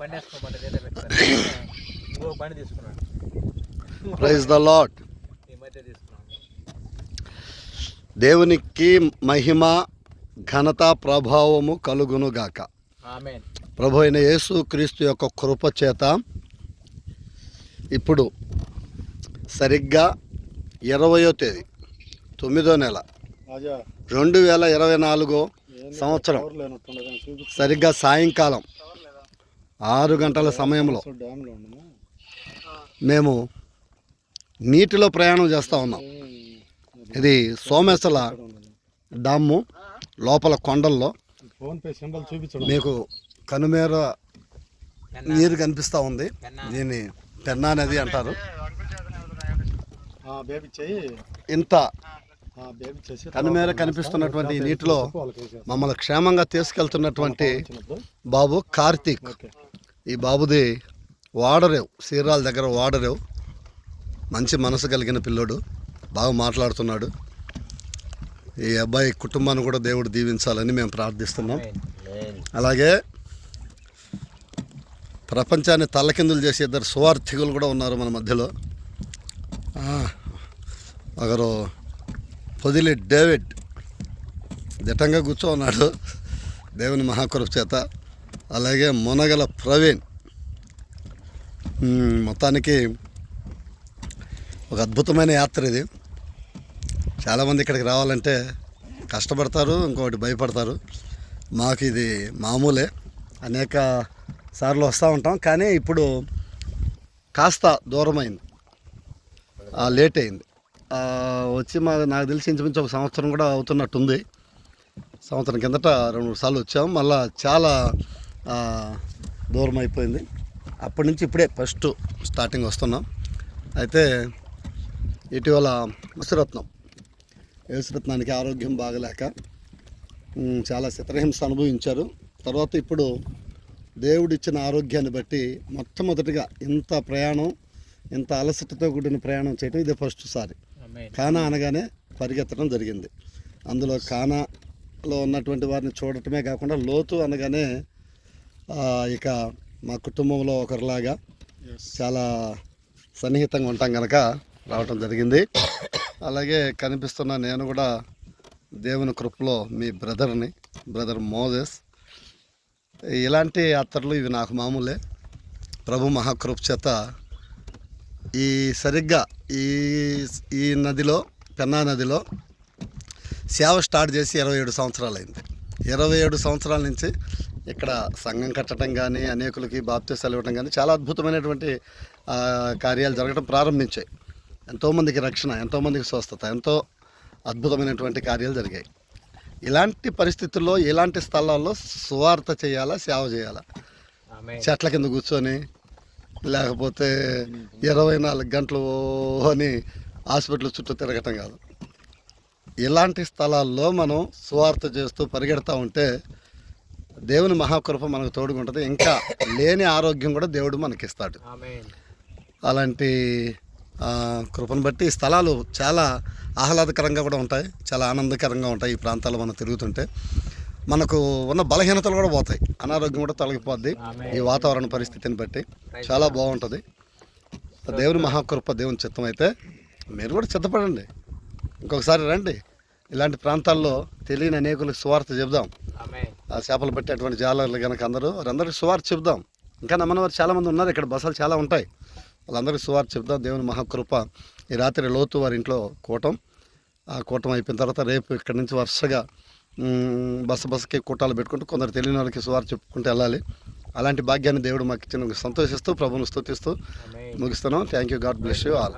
బండి వేసుకోమంటే చేత పెట్టుకొని ఇంకో బండి తీసుకున్నాను ప్రైజ్ ద లాట్ ఈ మధ్య తీసుకున్నాను దేవునికి మహిమ ఘనత ప్రభావము కలుగునుగాక. ఆమెన్. ప్రభు అయిన యేసు క్రీస్తు యొక్క కృప చేత ఇప్పుడు సరిగ్గా ఇరవయో తేదీ తొమ్మిదో నెల. రెండు వేల ఇరవై నాలుగో సంవత్సరం. సరిగ్గా సాయంకాలం. ఆరు గంటల సమయంలో మేము నీటిలో ప్రయాణం చేస్తూ ఉన్నాం. ఇది సోమేశ్వర డాము లోపల కొండల్లో ఫోన్ పే సింబల్ చూపించడం. మీకు కనుమేర నీరు కనిపిస్తూ ఉంది. దీన్ని పెన్నా నది అంటారు. ఆ, బేబీ చెయ్యి ఇంత ఆ, బేబీ చేసి కనుమేర కనిపిస్తున్నటువంటి నీటిలో. మమ్మల్ని క్షేమంగా తీసుకెళ్తున్నటువంటి బాబు కార్తీక్. ఈ బాబుది వాడరేవు సీరాల దగ్గర వాడరేవు. మంచి మనసు కలిగిన పిల్లోడు బాగా మాట్లాడుతున్నాడు. ఈ అబ్బాయి కుటుంబాన్ని కూడా దేవుడు దీవించాలని మేము ప్రార్థిస్తున్నాం. అలాగే ప్రపంచాన్ని తల్లకిందులు చేసే ఇద్దరు సువార్థికులు కూడా ఉన్నారు మన మధ్యలో. ఒకరు పొదిలి డేవిడ్. దిట్టంగా కూర్చో ఉన్నాడు. దేవుని మహాకృప చేత అలాగే మునగల ప్రవీణ్. మొత్తానికి ఒక అద్భుతమైన యాత్ర ఇది. చాలామంది ఇక్కడికి రావాలంటే కష్టపడతారు ఇంకోటి భయపడతారు. మాకు ఇది మామూలే. అనేక సార్లు వస్తూ ఉంటాం కానీ ఇప్పుడు కాస్త దూరమైంది. లేట్ అయింది. వచ్చి మా నాకు తెలిసి ఇంచుమించు ఒక సంవత్సరం కూడా అవుతున్నట్టుంది. సంవత్సరం కిందట రెండు మూడు సార్లు వచ్చాము మళ్ళా చాలా దూరం అయిపోయింది. అప్పటి నుంచి ఇప్పుడే ఫస్ట్ స్టార్టింగ్ వస్తున్నాం. అయితే ఇటీవల యేసురత్నం యేసురత్నానికి ఆరోగ్యం బాగలేక చాలా చిత్రహింస అనుభవించారు. తర్వాత ఇప్పుడు దేవుడిచ్చిన ఆరోగ్యాన్ని బట్టి మొట్టమొదటిగా ఇంత ప్రయాణం ఇంత అలసటతో కూడిన ప్రయాణం చేయడం ఇదే ఫస్ట్ సారి. కానా అనగానే పరిగెత్తడం జరిగింది. అందులో కానాలో ఉన్నటువంటి వారిని చూడటమే కాకుండా లోతు అనగానే ఇక మా కుటుంబంలో ఒకరిలాగా చాలా సన్నిహితంగా ఉంటాం కనుక రావటం జరిగింది. అలాగే కనిపిస్తున్న నేను కూడా దేవుని కృపలో మీ బ్రదర్ని బ్రదర్ మోజెస్. ఇలాంటి యాత్రలు ఇవి నాకు మామూలే. ప్రభు మహాకృప చేత ఈ సరిగ్గా ఈ ఈ నదిలో పెన్నా నదిలో సేవ స్టార్ట్ చేసి ఇరవై ఏడు సంవత్సరాలు అయింది ఇరవై ఏడు సంవత్సరాల నుంచి ఇక్కడ సంఘం కట్టడం కానీ అనేకులకి బాప్తీసాలు ఇవ్వడం కానీ చాలా అద్భుతమైనటువంటి కార్యాలు జరగడం ప్రారంభించాయి. ఎంతోమందికి రక్షణ ఎంతోమందికి స్వస్థత ఎంతో అద్భుతమైనటువంటి కార్యాలు జరిగాయి. ఇలాంటి పరిస్థితుల్లో ఇలాంటి స్థలాల్లో సువార్త చేయాలా సేవ చేయాలా? చెట్ల కింద కూర్చొని లేకపోతే ఇరవై నాలుగు గంటలు అని హాస్పిటల్ చుట్టూ తిరగటం కాదు. ఇలాంటి స్థలాల్లో మనం సువార్త చేస్తూ పరిగెడతా ఉంటే దేవుని మహాకృప మనకు తోడుకుంటుంది ఇంకా లేని ఆరోగ్యం కూడా దేవుడు మనకిస్తాడు. అలాంటి కృపను బట్టి ఈ స్థలాలు చాలా ఆహ్లాదకరంగా కూడా ఉంటాయి. చాలా ఆనందకరంగా ఉంటాయి ఈ ప్రాంతాల్లో మనం తిరుగుతుంటే. మనకు ఉన్న బలహీనతలు కూడా పోతాయి. అనారోగ్యం కూడా తొలగిపోద్ది. ఈ వాతావరణ పరిస్థితిని బట్టి. చాలా బాగుంటుంది. దేవుని మహాకృప దేవుని చిత్తం అయితే మీరు కూడా సిద్ధపడండి. ఇంకొకసారి రండి. ఇలాంటి ప్రాంతాల్లో తెలియని అనేకులకు సువార్త చెబుదాం. ఆ చేపలు పెట్టేటువంటి జాలర్లు కనుక అందరూ వారందరికీ సువార్త చెబుదాం. ఇంకా నమ్మని వారు చాలామంది ఉన్నారు ఇక్కడ బస్సులు చాలా ఉంటాయి. వాళ్ళందరికీ సువార్త చెబుదాం దేవుని మహాకృప. ఈ రాత్రి లోతు వారి ఇంట్లో కూటం. ఆ కూటం అయిపోయిన తర్వాత రేపు ఇక్కడ నుంచి వరుసగా మ్, బస్సు బస్సుకి కూటాలు పెట్టుకుంటూ కొందరు తెలియని వాళ్ళకి సువార్త చెప్పుకుంటూ వెళ్ళాలి. అలాంటి భాగ్యాన్ని దేవుడు మాకు ఇచ్చిన సంతోషిస్తూ ప్రభువును స్తుతిస్తూ ఆమెన్. ముగిస్తున్నాం. Thank you God bless you all